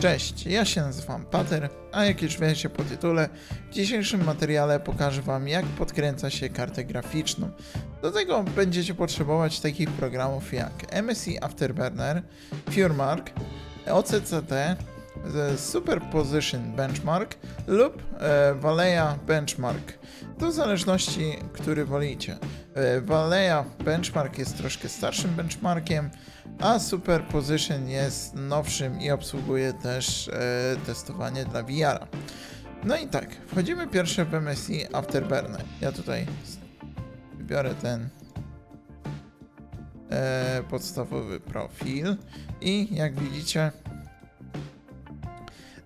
Cześć, ja się nazywam Pater, a jak już wiecie po tytule, w dzisiejszym materiale pokażę Wam jak podkręca się kartę graficzną. Do tego będziecie potrzebować takich programów jak MSI Afterburner, FureMark, OCCT, e, Superposition Benchmark lub e, Benchmark. W zależności, który wolicie. E, Valeja Benchmark jest troszkę starszym benchmarkiem, a Superposition jest nowszym i obsługuje też e, testowanie dla VR-a. No i tak, wchodzimy pierwsze w MSI Afterburner. Ja tutaj wybiorę ten e, podstawowy profil i jak widzicie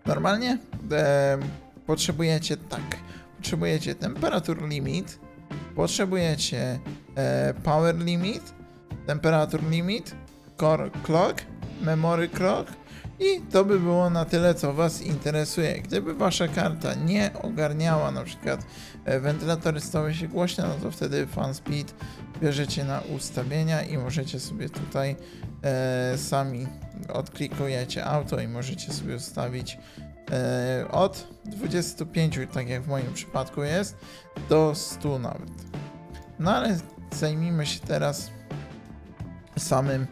normalnie e, potrzebujecie tak, potrzebujecie temperatur limit, potrzebujecie e, power limit, temperatur limit, core clock, memory clock i to by było na tyle, co Was interesuje. Gdyby Wasza karta nie ogarniała, na przykład e, wentylatory stały się głośne, no to wtedy fan speed bierzecie na ustawienia i możecie sobie tutaj e, sami odklikujecie auto i możecie sobie ustawić od 25, tak jak w moim przypadku jest, do 100 nawet. No ale zajmijmy się teraz samym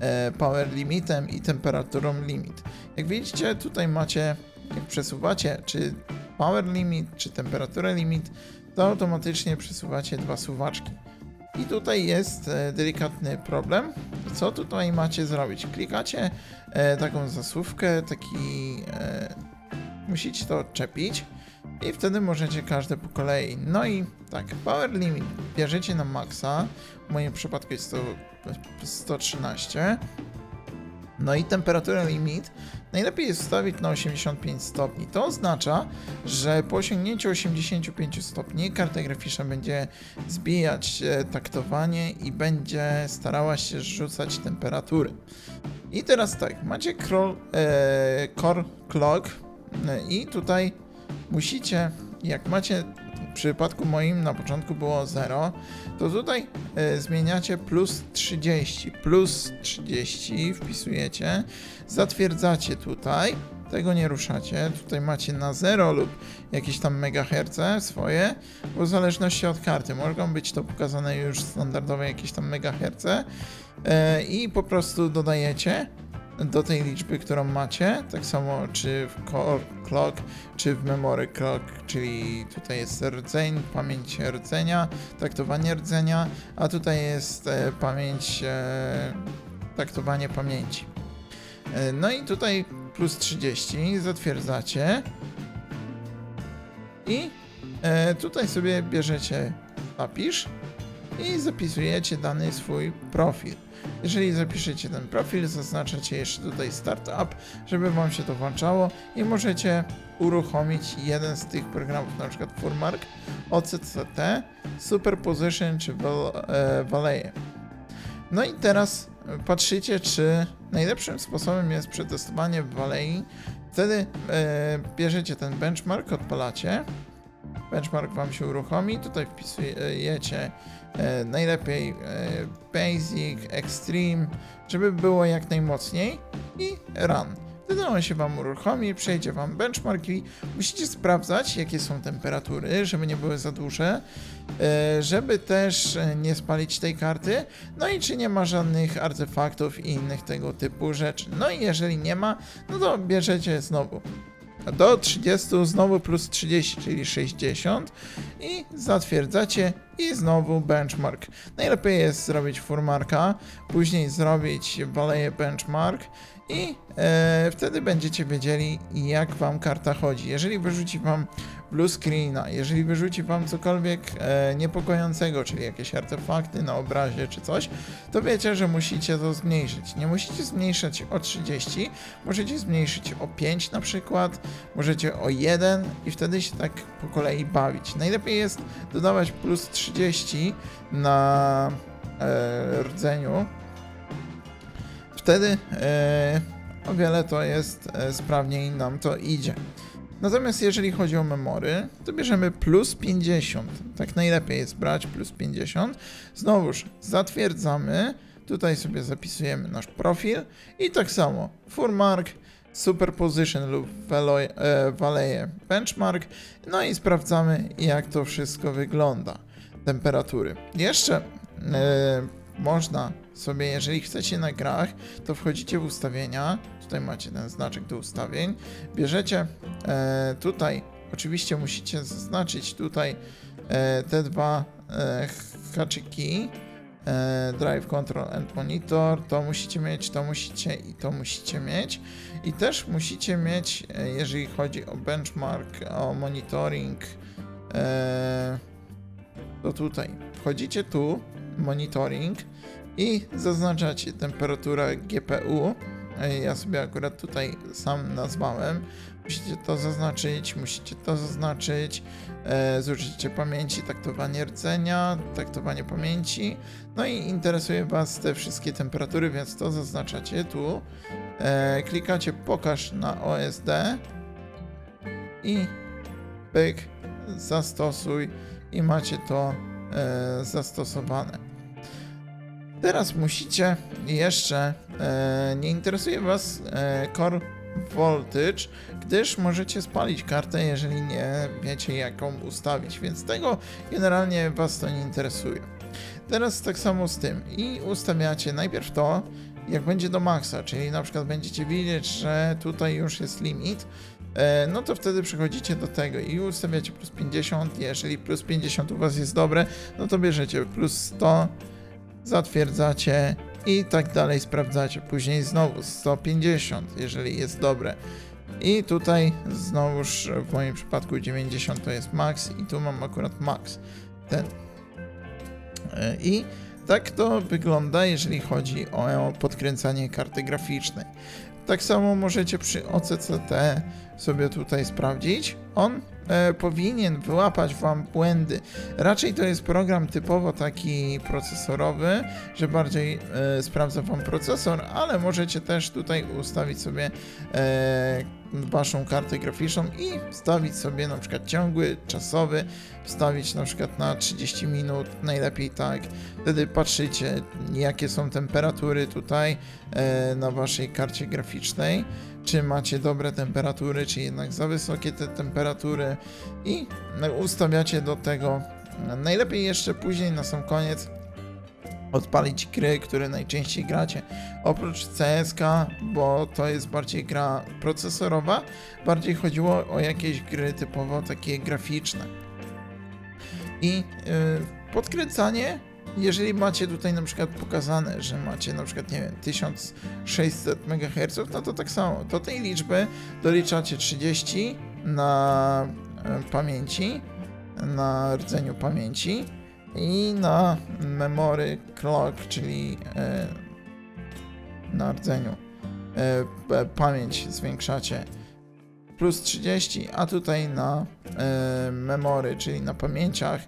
e, power limitem i temperaturą limit. Jak widzicie, tutaj macie, jak przesuwacie, czy power limit, czy temperaturę limit, to automatycznie przesuwacie dwa suwaczki. I tutaj jest e, delikatny problem. Co tutaj macie zrobić? Klikacie e, taką zasuwkę, taki. Musicie to odczepić. I wtedy możecie każde po kolei. No i tak, power limit bierzecie na maksa. W moim przypadku jest to 113. No i temperaturę limit najlepiej jest ustawić na 85 stopni. To oznacza, że po osiągnięciu 85 stopni karta graficzna będzie zbijać e, taktowanie i będzie starała się rzucać temperatury. I teraz tak, macie crawl, e, core clock i tutaj musicie, jak macie w przypadku moim na początku było 0, to tutaj e, zmieniacie plus 30, plus 30 wpisujecie, zatwierdzacie tutaj, tego nie ruszacie, tutaj macie na 0 lub jakieś tam megaherce swoje, bo w zależności od karty. Mogą być to pokazane już standardowe jakieś tam megaherce e, i po prostu dodajecie do tej liczby, którą macie, tak samo czy w core clock, czy w memory clock, czyli tutaj jest rdzeń, pamięć rdzenia, taktowanie rdzenia, a tutaj jest e, pamięć, e, taktowanie pamięci. E, no i tutaj plus 30 zatwierdzacie i e, tutaj sobie bierzecie zapisz i zapisujecie dany swój profil. Jeżeli zapiszecie ten profil, zaznaczacie jeszcze tutaj startup, żeby Wam się to włączało i możecie uruchomić jeden z tych programów, na przykład Furmark, OCCT, Superposition czy e, Valeje. No i teraz patrzycie, czy najlepszym sposobem jest przetestowanie w Valei. Wtedy e, bierzecie ten benchmark, odpalacie. Benchmark Wam się uruchomi. Tutaj wpisujecie najlepiej e, Basic, Extreme, żeby było jak najmocniej i Run. Wtedy on się Wam uruchomi, przejdzie Wam benchmark i musicie sprawdzać, jakie są temperatury, żeby nie były za duże, e, żeby też e, nie spalić tej karty, no i czy nie ma żadnych artefaktów i innych tego typu rzeczy. No i jeżeli nie ma, no to bierzecie znowu do 30 znowu plus 30, czyli 60 i zatwierdzacie i znowu benchmark. Najlepiej jest zrobić furmarka, później zrobić waleje benchmark i e, wtedy będziecie wiedzieli jak wam karta chodzi. Jeżeli wyrzuci wam blue screena, jeżeli wyrzuci wam cokolwiek e, niepokojącego, czyli jakieś artefakty na obrazie czy coś, to wiecie, że musicie to zmniejszyć. Nie musicie zmniejszać o 30, możecie zmniejszyć o 5 na przykład, możecie o 1 i wtedy się tak po kolei bawić. Najlepiej jest dodawać plus 30 na e, rdzeniu. Wtedy e, o wiele to jest e, sprawniej nam to idzie. Natomiast jeżeli chodzi o memory, to bierzemy plus 50. Tak najlepiej jest brać plus 50. Znowuż zatwierdzamy. Tutaj sobie zapisujemy nasz profil i tak samo furmark Superposition lub Velo- e, Valeje Benchmark. No i sprawdzamy, jak to wszystko wygląda. Temperatury. Jeszcze e, można sobie, jeżeli chcecie na grach, to wchodzicie w ustawienia. Tutaj macie ten znaczek do ustawień. Bierzecie e, tutaj, oczywiście musicie zaznaczyć tutaj te dwa e, haczyki. E, drive Control and Monitor, to musicie mieć, to musicie i to musicie mieć. I też musicie mieć, e, jeżeli chodzi o benchmark, o monitoring, e, to tutaj wchodzicie tu, monitoring i zaznaczacie temperaturę GPU. Ja sobie akurat tutaj sam nazwałem. Musicie to zaznaczyć, musicie to zaznaczyć. E, zużycie pamięci, taktowanie rdzenia, taktowanie pamięci. No i interesuje Was te wszystkie temperatury, więc to zaznaczacie tu. E, klikacie pokaż na OSD i pyk, zastosuj i macie to e, zastosowane. Teraz musicie jeszcze, e, nie interesuje Was e, Core Voltage, gdyż możecie spalić kartę, jeżeli nie wiecie jaką ustawić, więc tego generalnie Was to nie interesuje. Teraz tak samo z tym. I ustawiacie najpierw to, jak będzie do maksa, czyli na przykład będziecie widzieć, że tutaj już jest limit, e, no to wtedy przechodzicie do tego i ustawiacie plus 50, jeżeli plus 50 u Was jest dobre, no to bierzecie plus 100, zatwierdzacie i tak dalej sprawdzacie. Później znowu 150, jeżeli jest dobre. I tutaj znowuż w moim przypadku 90 to jest max i tu mam akurat max. Ten. E, I tak to wygląda, jeżeli chodzi o podkręcanie karty graficznej. Tak samo możecie przy OCCT sobie tutaj sprawdzić. On e, powinien wyłapać Wam błędy. Raczej to jest program typowo taki procesorowy, że bardziej e, sprawdza Wam procesor, ale możecie też tutaj ustawić sobie e, Waszą kartę graficzną i wstawić sobie na przykład ciągły, czasowy, wstawić na przykład na 30 minut, najlepiej tak. Wtedy patrzycie, jakie są temperatury tutaj e, na Waszej karcie graficznej czy macie dobre temperatury, czy jednak za wysokie te temperatury i ustawiacie do tego. Najlepiej jeszcze później na sam koniec odpalić gry, które najczęściej gracie. Oprócz CSK, bo to jest bardziej gra procesorowa, bardziej chodziło o jakieś gry typowo takie graficzne. I yy, podkręcanie jeżeli macie tutaj na przykład pokazane, że macie na przykład, nie wiem, 1600 MHz, no to tak samo, do tej liczby doliczacie 30 na e, pamięci, na rdzeniu pamięci i na memory clock, czyli e, na rdzeniu e, pamięć zwiększacie plus 30, a tutaj na e, memory, czyli na pamięciach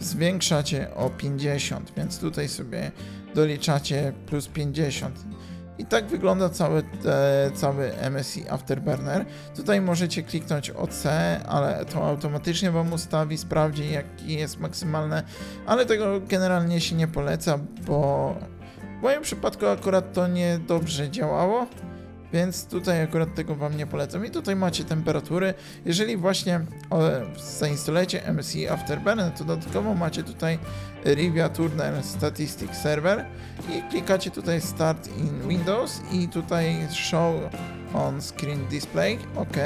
zwiększacie o 50, więc tutaj sobie doliczacie plus 50. I tak wygląda cały, e, cały MSI Afterburner. Tutaj możecie kliknąć OC, ale to automatycznie Wam ustawi, sprawdzi jaki jest maksymalne, ale tego generalnie się nie poleca, bo w moim przypadku akurat to nie dobrze działało. Więc tutaj akurat tego Wam nie polecam. I tutaj macie temperatury. Jeżeli właśnie zainstalujecie MSI Afterburner, to dodatkowo macie tutaj Rivia Turner Statistics Server i klikacie tutaj Start in Windows i tutaj Show on Screen Display, OK.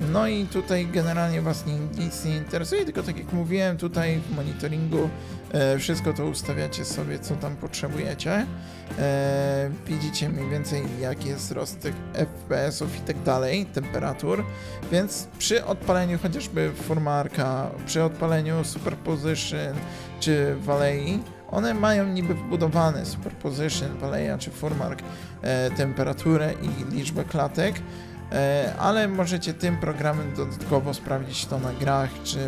No i tutaj generalnie Was nic nie interesuje, tylko tak jak mówiłem, tutaj w monitoringu e, wszystko to ustawiacie sobie, co tam potrzebujecie. E, widzicie mniej więcej, jaki jest wzrost tych FPS-ów i tak dalej, temperatur. Więc przy odpaleniu chociażby Formarka, przy odpaleniu Superposition czy Valei, one mają niby wbudowane Superposition, Valeja czy Formark e, temperaturę i liczbę klatek, ale możecie tym programem dodatkowo sprawdzić to na grach, czy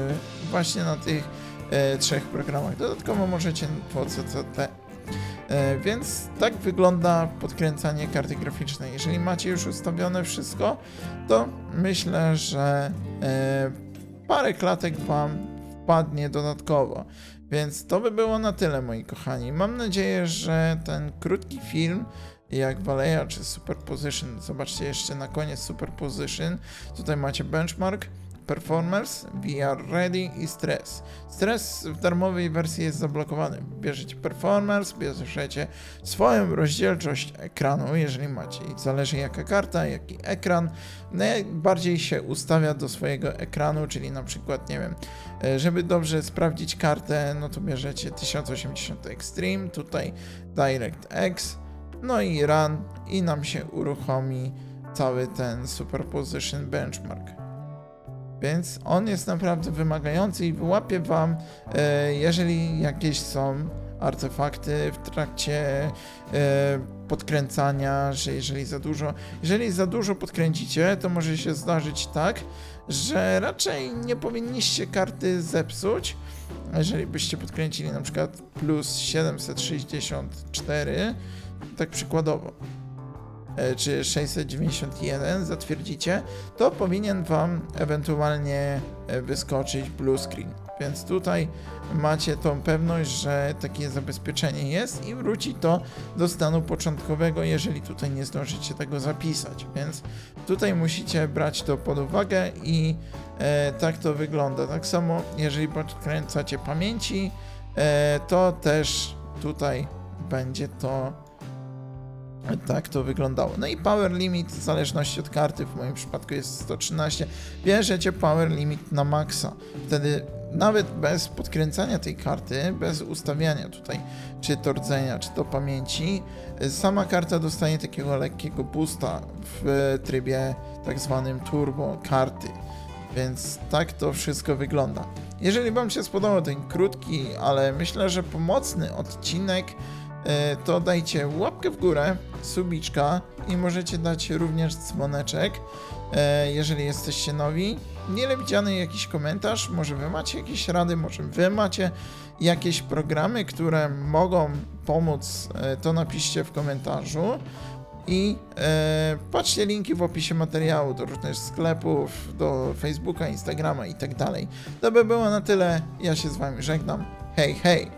właśnie na tych e, trzech programach. Dodatkowo możecie w OCCT. E, więc tak wygląda podkręcanie karty graficznej. Jeżeli macie już ustawione wszystko, to myślę, że e, parę klatek Wam wpadnie dodatkowo. Więc to by było na tyle, moi kochani. Mam nadzieję, że ten krótki film jak Valeja czy Superposition. Zobaczcie jeszcze na koniec Superposition. Tutaj macie benchmark, performance, VR ready i stress. Stres w darmowej wersji jest zablokowany. Bierzecie performance, bierzecie swoją rozdzielczość ekranu, jeżeli macie. I zależy jaka karta, jaki ekran. Najbardziej się ustawia do swojego ekranu, czyli na przykład, nie wiem, e, żeby dobrze sprawdzić kartę, no to bierzecie 1080 Extreme, tutaj DirectX, no i Run i nam się uruchomi cały ten Superposition Benchmark. Więc on jest naprawdę wymagający i wyłapie wam, e, jeżeli jakieś są artefakty w trakcie e, podkręcania, że jeżeli za dużo, jeżeli za dużo podkręcicie, to może się zdarzyć tak, że raczej nie powinniście karty zepsuć. A Jeżeli byście podkręcili na przykład plus 764, tak przykładowo, e, czy 691 zatwierdzicie, to powinien Wam ewentualnie e, wyskoczyć blue screen. Więc tutaj macie tą pewność, że takie zabezpieczenie jest i wróci to do stanu początkowego, jeżeli tutaj nie zdążycie tego zapisać. Więc tutaj musicie brać to pod uwagę i e, tak to wygląda. Tak samo, jeżeli podkręcacie pamięci, e, to też tutaj będzie to tak to wyglądało. No i power limit w zależności od karty, w moim przypadku jest 113. Bierzecie power limit na maksa. Wtedy nawet bez podkręcania tej karty, bez ustawiania tutaj czy to rdzenia, czy to pamięci, sama karta dostaje takiego lekkiego boosta w trybie tak zwanym turbo karty. Więc tak to wszystko wygląda. Jeżeli Wam się spodobał ten krótki, ale myślę, że pomocny odcinek, to dajcie łapkę w górę, subiczka i możecie dać również dzwoneczek, e, jeżeli jesteście nowi. Mile widziany jakiś komentarz, może wy macie jakieś rady, może wy macie jakieś programy, które mogą pomóc, e, to napiszcie w komentarzu. I e, patrzcie linki w opisie materiału do różnych sklepów, do Facebooka, Instagrama i tak dalej. To by było na tyle. Ja się z wami żegnam. Hej, hej!